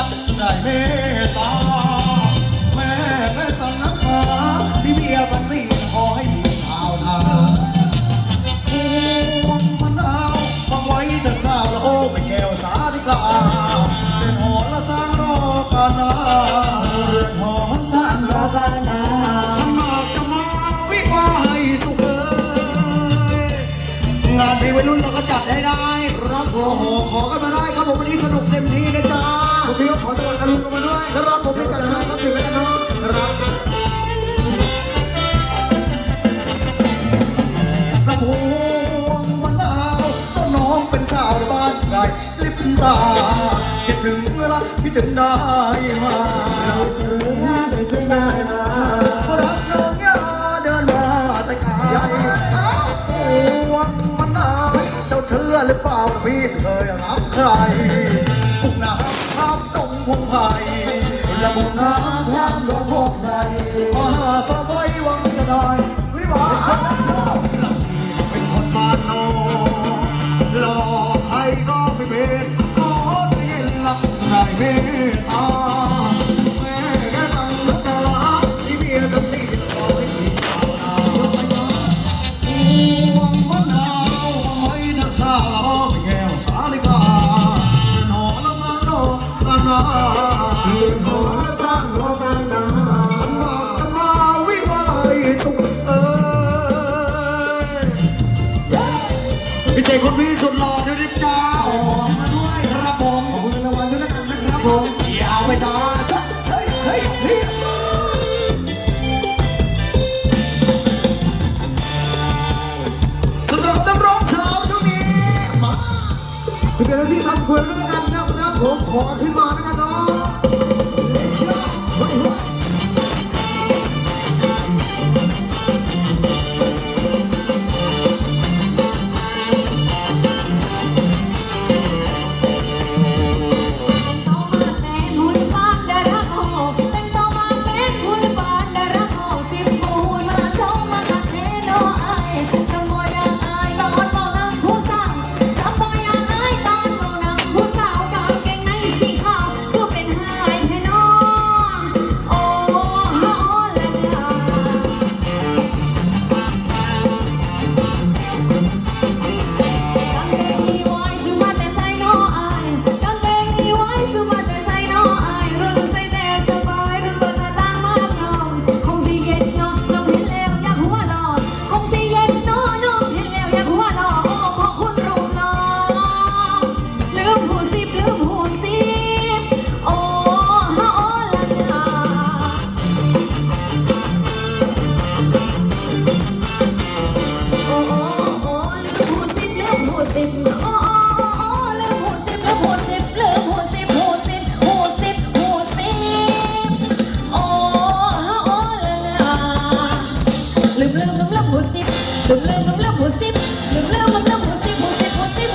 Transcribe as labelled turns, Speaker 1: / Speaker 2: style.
Speaker 1: รักได้เมตตา แม่แม่สั่งน้ำตาพี่เบียร์ตันตีขอให้ชาวนาพวงมะนาวฟังไว้เถิดสาวละโอ้ไม่แก้วสาธิกาเรือนหอละสร้างรอกันาเรือนหอสร้างรอกันาขมากจะมาวิวาให้สุขเอ้ยงานเพลงวัยรุ่นเราก็จัดให้ได้ รับโอ้โหขอกันมาได้ครับผมวันนี้สนุกเต็มที่นะจ๊ะ ผมพี่ก็ขอจัวัดอรุณกันมาด้วยครับผมไม่จัดให้ครับถึงแล้วกันเนาะครับกระพวงมะนดาวต้นน้องเป็นสาวบ้านไกลลิบตาคิดถึงเวลาคิดถึงได้มาคิดถึงได้มารักน้องยาเดินมาแต่ไกลพวงมันนายเจ้าเธอหรือเปล่าพี่เคยรักใครพุ่ ไผ่มาหาสบายหวังจะได้วิวาเป็นคนบ้านนอกหลอกใครก็ไม่เป็นขอเพียงรักได้เมตตาแม่แค่ตั้งตาที่เมียต้องตีคอยที่ชาวนาพวงมะนาวไว้ทักษาไม่แก้วสาลิกาเรือนอละมาโนกันนาเรือนหอง พิเศษคนพี่สุดหล่อด้วยนะจ้าหอมมาด้วยครับผมขอบคุณรางวัลด้วยแล้วกันะครับผมอย่าเอาไปจ้าเฮ้ยเฮ้ยเฮ้ยสำหรับนักร้องสาวช่วงนี้มาคือเป็นที่ทำควรด้วยกันนะครับนะผมขอขึ้นมาแล้วกันเนาะ The